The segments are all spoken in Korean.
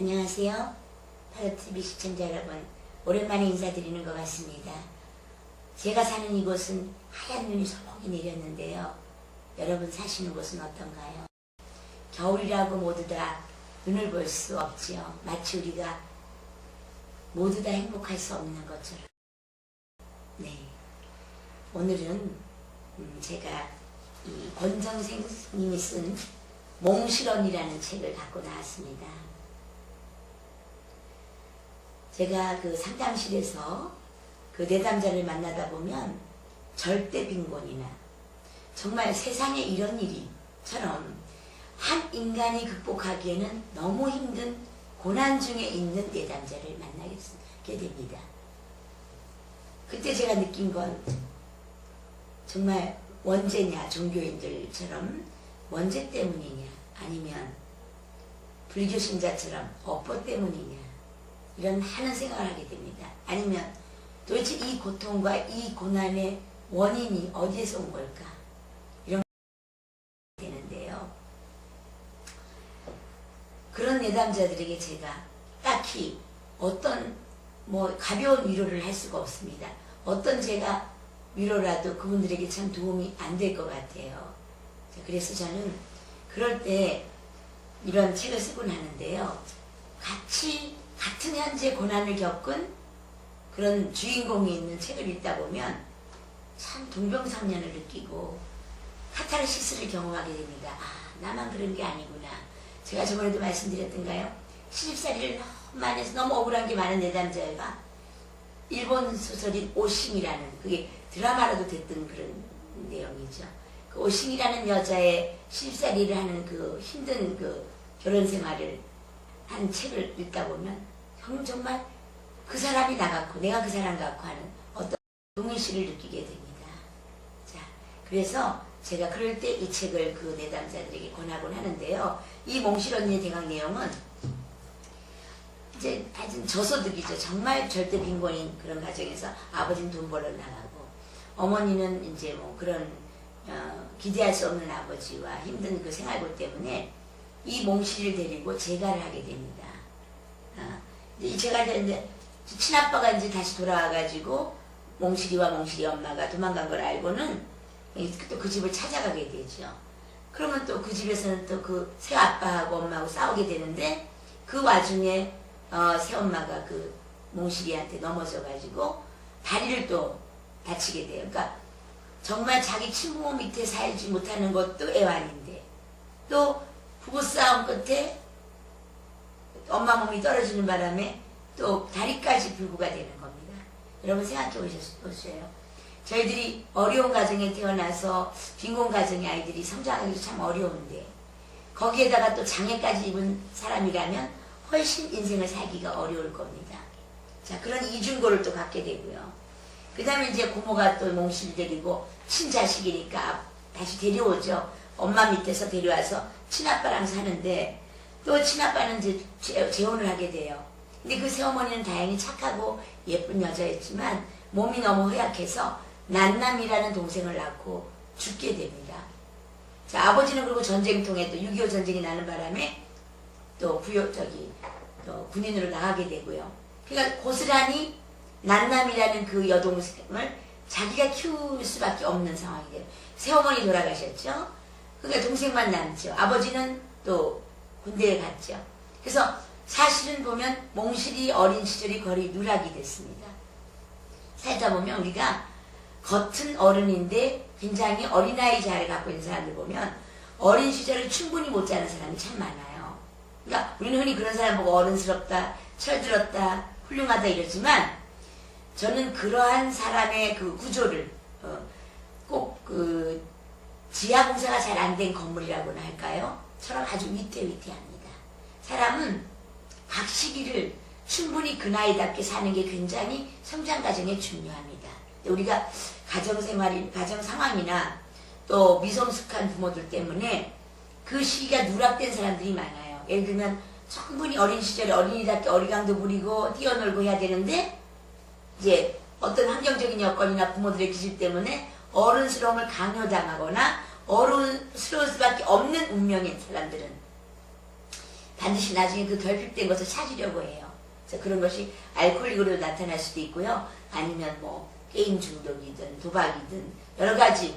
안녕하세요. 파라TV 시청자 여러분. 오랜만에 인사드리는 것 같습니다. 제가 사는 이곳은 하얀 눈이 소복이 내렸는데요. 여러분 사시는 곳은 어떤가요? 겨울이라고 모두 다 눈을 볼 수 없지요. 마치 우리가 모두 다 행복할 수 없는 것처럼. 네. 오늘은 음, 제가 이 권정생 님이 쓴 몽실언이라는 책을 갖고 나왔습니다. 제가 그 상담실에서 그 내담자를 만나다 보면 절대 빈곤이나 정말 세상에 이런 일이처럼 한 인간이 극복하기에는 너무 힘든 고난 중에 있는 내담자를 만나게 됩니다. 그때 제가 느낀 건 정말 원죄냐 종교인들처럼 원죄 때문이냐 아니면 불교 신자처럼 업보 때문이냐 이런 하는 생각을 하게 됩니다. 아니면 도대체 이 고통과 이 고난의 원인이 어디에서 온 걸까? 이런 되는데요. 그런 내담자들에게 제가 딱히 어떤 뭐 가벼운 위로를 할 수가 없습니다. 어떤 제가 위로라도 그분들에게 참 도움이 안 될 것 같아요. 그래서 저는 그럴 때 이런 책을 쓰곤 하는데요. 같이 같은 현재 고난을 겪은 그런 주인공이 있는 책을 읽다 보면 참 동병상련을 느끼고 카타르시스를 경험하게 됩니다. 아, 나만 그런 게 아니구나. 제가 저번에도 말씀드렸던가요? 시집살이를 너무 많이 해서 너무 억울한 게 많은 내담자가 일본 소설인 오심이라는 그게 드라마로도 됐던 그런 내용이죠. 그 오심이라는 여자의 시집살이를 하는 그 힘든 그 결혼 생활을 한 책을 읽다 보면 형 정말 그 사람이 나갔고 내가 그 사람 같고 하는 어떤 동일시를 느끼게 됩니다. 자, 그래서 제가 그럴 때 이 책을 그 내담자들에게 권하곤 하는데요. 이 몽실 언니의 대강 내용은 이제 하여튼 저소득이죠. 정말 절대 빈곤인 그런 가정에서 아버지는 돈 벌러 나가고 어머니는 이제 뭐 그런 어, 기대할 수 없는 아버지와 힘든 그 생활고 때문에 이 몽실을 데리고 재가를 하게 됩니다. 어, 이제 이 재가를 했는데 친아빠가 이제 다시 돌아와가지고 몽실이와 몽실이 엄마가 도망간 걸 알고는 또 그 집을 찾아가게 되죠. 그러면 또 그 집에서는 또 그 새 아빠하고 엄마하고 싸우게 되는데 그 와중에 어, 새 엄마가 그 몽실이한테 넘어져가지고 다리를 또 다치게 돼요. 그러니까 정말 자기 친부모 밑에 살지 못하는 것도 애완인데 또 부부싸움 끝에 엄마 몸이 떨어지는 바람에 또 다리까지 불구가 되는 겁니다. 여러분 생각해 보세요. 저희들이 어려운 가정에 태어나서 빈곤 가정의 아이들이 성장하기 참 어려운데 거기에다가 또 장애까지 입은 사람이라면 훨씬 인생을 살기가 어려울 겁니다. 자 그런 이중고를 또 갖게 되고요. 그 다음에 이제 고모가 또 몽실 데리고 친자식이니까 다시 데려오죠. 엄마 밑에서 데려와서 친아빠랑 사는데 또 친아빠는 이제 재혼을 하게 돼요. 근데 그 새어머니는 다행히 착하고 예쁜 여자였지만 몸이 너무 허약해서 난남이라는 동생을 낳고 죽게 됩니다. 자, 아버지는 그리고 전쟁통에 또 6.25 전쟁이 나는 바람에 또 부여, 저기, 또 군인으로 나가게 되고요. 그러니까 고스란히 난남이라는 그 여동생을 자기가 키울 수밖에 없는 상황이 돼요. 새어머니 돌아가셨죠? 그러니까 동생만 남죠. 아버지는 또 군대에 갔죠. 그래서 사실은 보면 몽실이 어린 시절이 거의 누락이 됐습니다. 살다 보면 우리가 겉은 어른인데 굉장히 어린아이 자를 갖고 있는 사람들 보면 어린 시절을 충분히 못 자는 사람이 참 많아요. 그러니까 우리는 흔히 그런 사람 보고 어른스럽다, 철들었다, 훌륭하다 이러지만 저는 그러한 사람의 그 구조를 어, 꼭그 지하 공사가 잘 안 된 건물이라고나 할까요? 처럼 아주 위태위태합니다. 사람은 각 시기를 충분히 그 나이답게 사는 게 굉장히 성장 과정에 중요합니다. 우리가 가정 생활이, 가정 상황이나 또 미성숙한 부모들 때문에 그 시기가 누락된 사람들이 많아요. 예를 들면 충분히 어린 시절에 어린이답게 어리광도 부리고 뛰어놀고 해야 되는데 이제 어떤 환경적인 여건이나 부모들의 기질 때문에 어른스러움을 강요당하거나 어른스러울 수밖에 없는 운명인 사람들은 반드시 나중에 그 결핍된 것을 찾으려고 해요. 그래서 그런 것이 알코올릭으로 나타날 수도 있고요. 아니면 뭐 게임 중독이든 도박이든 여러 가지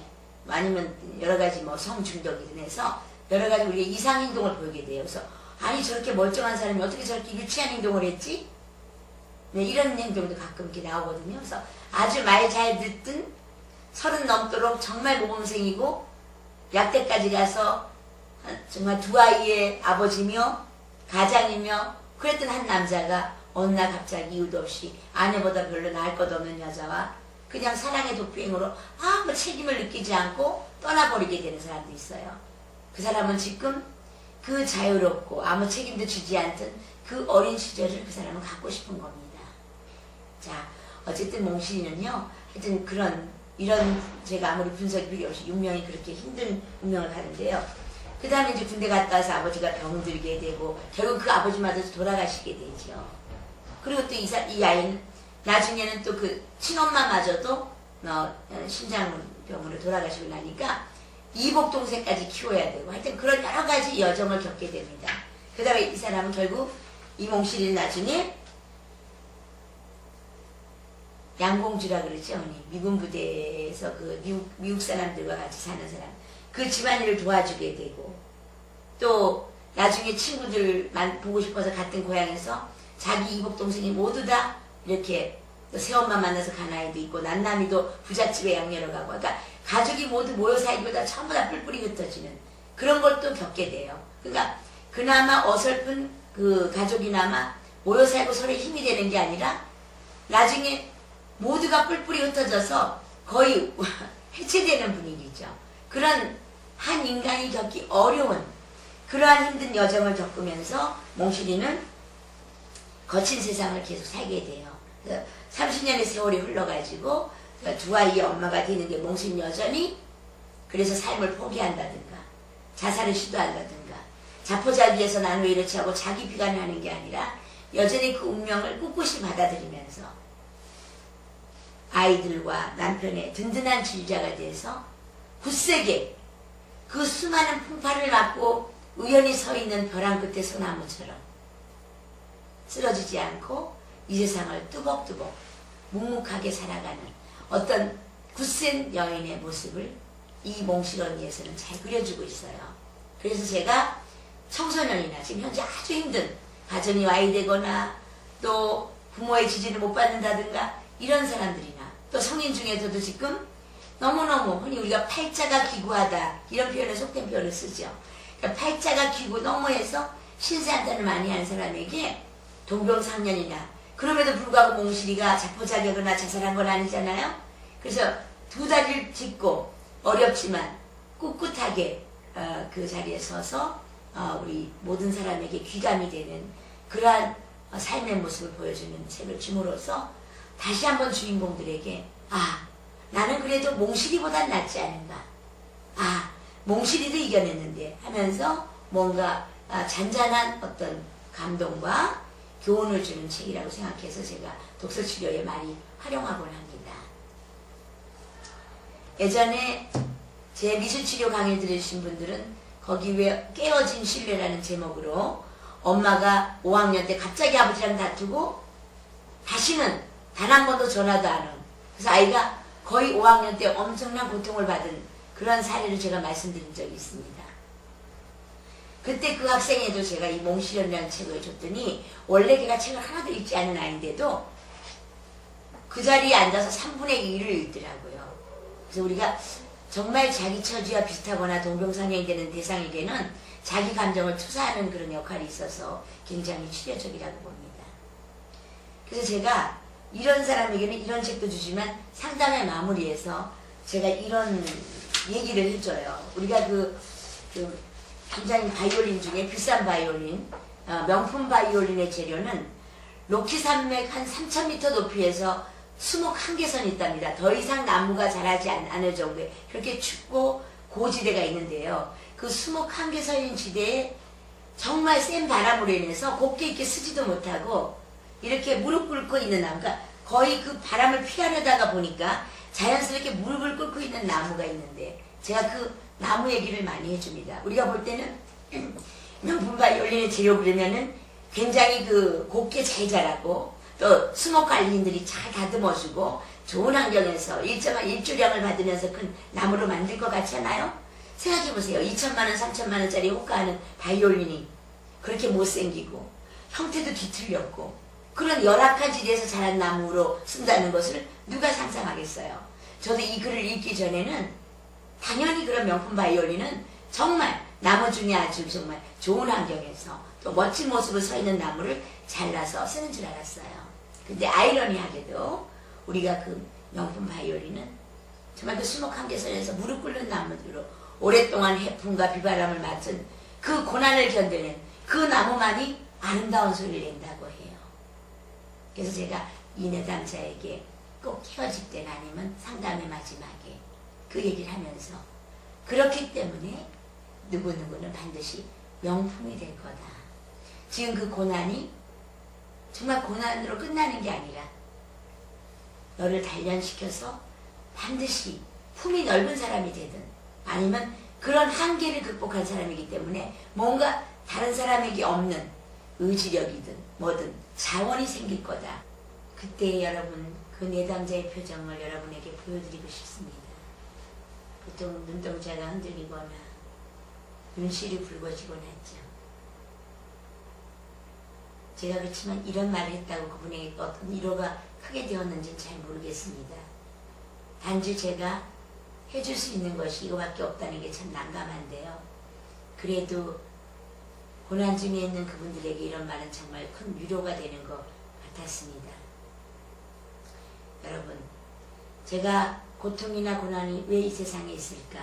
아니면 여러 가지 뭐 성 중독이든 해서 여러 가지 우리가 이상 행동을 보이게 돼요. 그래서 아니 저렇게 멀쩡한 사람이 어떻게 저렇게 유치한 행동을 했지? 네, 이런 행동도 가끔 이렇게 나오거든요. 그래서 아주 말 잘 듣든 서른 넘도록 정말 모범생이고 약대까지 가서 정말 두 아이의 아버지며 가장이며 그랬던 한 남자가 어느 날 갑자기 이유도 없이 아내보다 별로 나을 것 없는 여자와 그냥 사랑의 도피행으로 아무 책임을 느끼지 않고 떠나버리게 되는 사람도 있어요. 그 사람은 지금 그 자유롭고 아무 책임도 지지 않던 그 어린 시절을 그 사람은 갖고 싶은 겁니다. 자, 어쨌든 몽실이는요, 하여튼 그런, 이런 제가 아무리 분석이 필요 없이 운명이 그렇게 힘든 운명을 가는데요. 그 다음에 이제 군대 갔다 와서 아버지가 병들게 되고, 결국 그 아버지마저 돌아가시게 되죠. 그리고 또 이 아이는 나중에는 또 그 친엄마마저도 어, 심장병으로 돌아가시고 나니까 이복 동생까지 키워야 되고 하여튼 그런 여러 가지 여정을 겪게 됩니다. 그 다음에 이 사람은 결국 이몽실이 나중에 양공주라 그러죠, 언니. 미군 부대에서 그 미국, 미국 사람들과 같이 사는 사람. 그 집안일을 도와주게 되고, 또 나중에 친구들만 보고 싶어서 같은 고향에서 자기 이복 동생이 모두 다 이렇게 또 새엄마 만나서 간 아이도 있고 난남이도 부잣집에 양녀를 가고 그러니까 가족이 모두 모여 살기보다 전부 다 뿔뿔이 흩어지는 그런 걸 또 겪게 돼요. 그러니까 그나마 어설픈 그 가족이나마 모여 살고 서로 힘이 되는 게 아니라 나중에 모두가 뿔뿔이 흩어져서 거의 해체되는 분위기죠. 그런 한 인간이 겪기 어려운 그러한 힘든 여정을 겪으면서 몽실이는 거친 세상을 계속 살게 돼요. 30년의 세월이 흘러가지고 두 아이의 엄마가 되는 게 몽신 여전히 그래서 삶을 포기한다든가 자살을 시도한다든가 자포자기해서 나는 왜 이렇지 하고 자기 비관을 하는 게 아니라 여전히 그 운명을 꿋꿋이 받아들이면서 아이들과 남편의 든든한 지휘자가 돼서 굳세게 그 수많은 풍파를 맞고 우연히 서 있는 벼랑 끝에 소나무처럼 쓰러지지 않고 이 세상을 뚜벅뚜벅 묵묵하게 살아가는 어떤 굳센 여인의 모습을 이 몽실 언니에서는 잘 그려주고 있어요. 그래서 제가 청소년이나 지금 현재 아주 힘든 가정이 와이 되거나 또 부모의 지지를 못 받는다든가 이런 사람들이나 또 성인 중에서도 지금 너무너무 흔히 우리가 팔자가 기구하다 이런 표현에 속된 표현을 쓰죠. 그러니까 팔자가 기구 너무해서 신세한탄을 많이 하는 사람에게 동병상련이나 그럼에도 불구하고 몽실이가 자포자기하거나 자살한 건 아니잖아요. 그래서 두 다리를 짚고 어렵지만 꿋꿋하게 어, 그 자리에 서서 어, 우리 모든 사람에게 귀감이 되는 그러한 어, 삶의 모습을 보여주는 책을 줌으로써 다시 한번 주인공들에게 아 나는 그래도 몽실이보단 낫지 않은가 아 몽실이도 이겨냈는데 하면서 뭔가 아, 잔잔한 어떤 감동과 교훈을 주는 책이라고 생각해서 제가 독서 치료에 많이 활용하곤 합니다. 예전에 제 미술 치료 강의 들으신 분들은 거기 왜 깨어진 신뢰라는 제목으로 엄마가 5학년 때 갑자기 아버지랑 다투고 다시는 단 한 번도 전화도 안 온. 그래서 아이가 거의 5학년 때 엄청난 고통을 받은 그런 사례를 제가 말씀드린 적이 있습니다. 그때 그 학생에도 제가 이 몽실현이라는 책을 줬더니 원래 걔가 책을 하나도 읽지 않은 아이인데도 그 자리에 앉아서 3분의 1을 읽더라고요. 그래서 우리가 정말 자기 처지와 비슷하거나 동병상련이 되는 대상에게는 자기 감정을 투사하는 그런 역할이 있어서 굉장히 치료적이라고 봅니다. 그래서 제가 이런 사람에게는 이런 책도 주지만 상담의 마무리에서 제가 이런 얘기를 해줘요. 우리가 그, 그 굉장히 바이올린 중에 비싼 바이올린, 어, 명품 바이올린의 재료는 로키 산맥 한 3,000m 높이에서 수목 한계선이 있답니다. 더 이상 나무가 자라지 않, 않을 정도에 그렇게 춥고 고지대가 있는데요. 그 수목 한계선인 지대에 정말 센 바람으로 인해서 곱게 이렇게 쓰지도 못하고 이렇게 무릎 꿇고 있는 나무, 가 거의 그 바람을 피하려다가 보니까 자연스럽게 무릎을 꿇고 있는 나무가 있는데 제가 그 나무 얘기를 많이 해줍니다. 우리가 볼 때는 명품 바이올린의 재료 그러면은 굉장히 그 곱게 잘 자라고 또 수목 관리인들이 잘 다듬어주고 좋은 환경에서 일정한 일주량을 받으면서 큰 나무로 만들 것 같지 않아요? 생각해보세요. 2천만 원, 3천만 원짜리 호가하는 바이올린이 그렇게 못생기고 형태도 뒤틀렸고 그런 열악한 지대에서 자란 나무로 쓴다는 것을 누가 상상하겠어요? 저도 이 글을 읽기 전에는 당연히 그런 명품 바이올린은 정말 나무 중에 아주 정말 좋은 환경에서 또 멋진 모습으로 서 있는 나무를 잘라서 쓰는 줄 알았어요. 근데 아이러니하게도 우리가 그 명품 바이올린은 정말 그 수목 한 계선에서 무릎 꿇는 나무들로 오랫동안 해풍과 비바람을 맞은 그 고난을 견뎌낸 그 나무만이 아름다운 소리를 낸다고. 그래서 제가 이 내담자에게 꼭 헤어질 때가 아니면 상담의 마지막에 그 얘기를 하면서 그렇기 때문에 누구누구는 반드시 명품이 될 거다. 지금 그 고난이 정말 고난으로 끝나는 게 아니라 너를 단련시켜서 반드시 품이 넓은 사람이 되든 아니면 그런 한계를 극복한 사람이기 때문에 뭔가 다른 사람에게 없는 의지력이든 뭐든 자원이 생길 거다. 그때 여러분 그 내담자의 표정을 여러분에게 보여드리고 싶습니다. 보통 눈동자가 흔들리거나 눈시리 붉어지곤 하죠. 제가 그렇지만 이런 말을 했다고 그분에게 어떤 위로가 크게 되었는지는 잘 모르겠습니다. 단지 제가 해줄 수 있는 것이 이거밖에 없다는 게 참 난감한데요. 그래도 고난 중에 있는 그분들에게 이런 말은 정말 큰 위로가 되는 것 같았습니다. 여러분, 제가 고통이나 고난이 왜 이 세상에 있을까?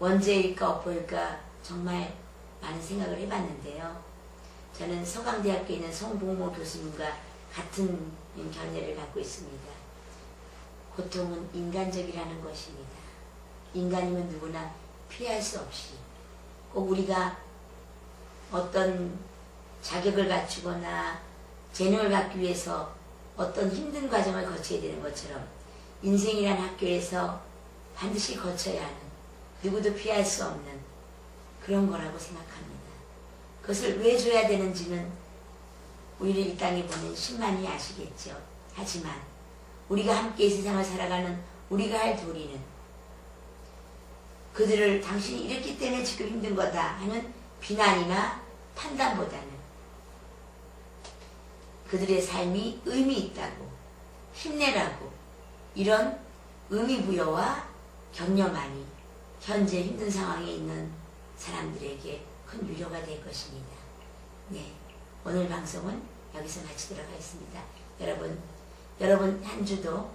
원죄일까 엎보일까 정말 많은 생각을 해봤는데요. 저는 서강대학교에 있는 송봉모 교수님과 같은 견해를 갖고 있습니다. 고통은 인간적이라는 것입니다. 인간이면 누구나 피할 수 없이 꼭 우리가 어떤 자격을 갖추거나 재능을 갖기 위해서 어떤 힘든 과정을 거쳐야 되는 것처럼 인생이란 학교에서 반드시 거쳐야 하는 누구도 피할 수 없는 그런 거라고 생각합니다. 그것을 왜 줘야 되는지는 우리를 이 땅에 보낸 신만이 아시겠죠. 하지만 우리가 함께 이 세상을 살아가는 우리가 할 도리는 그들을 당신이 이랬기 때문에 지금 힘든 거다 하는 비난이나 판단보다는 그들의 삶이 의미 있다고 힘내라고 이런 의미 부여와 격려만이 현재 힘든 상황에 있는 사람들에게 큰 위로가 될 것입니다. 네, 오늘 방송은 여기서 마치도록 하겠습니다. 여러분, 여러분 한 주도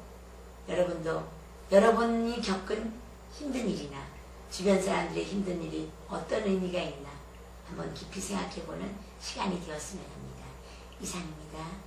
여러분도 여러분이 겪은 힘든 일이나 주변 사람들의 힘든 일이 어떤 의미가 있나 한번 깊이 생각해보는 시간이 되었으면 합니다. 이상입니다.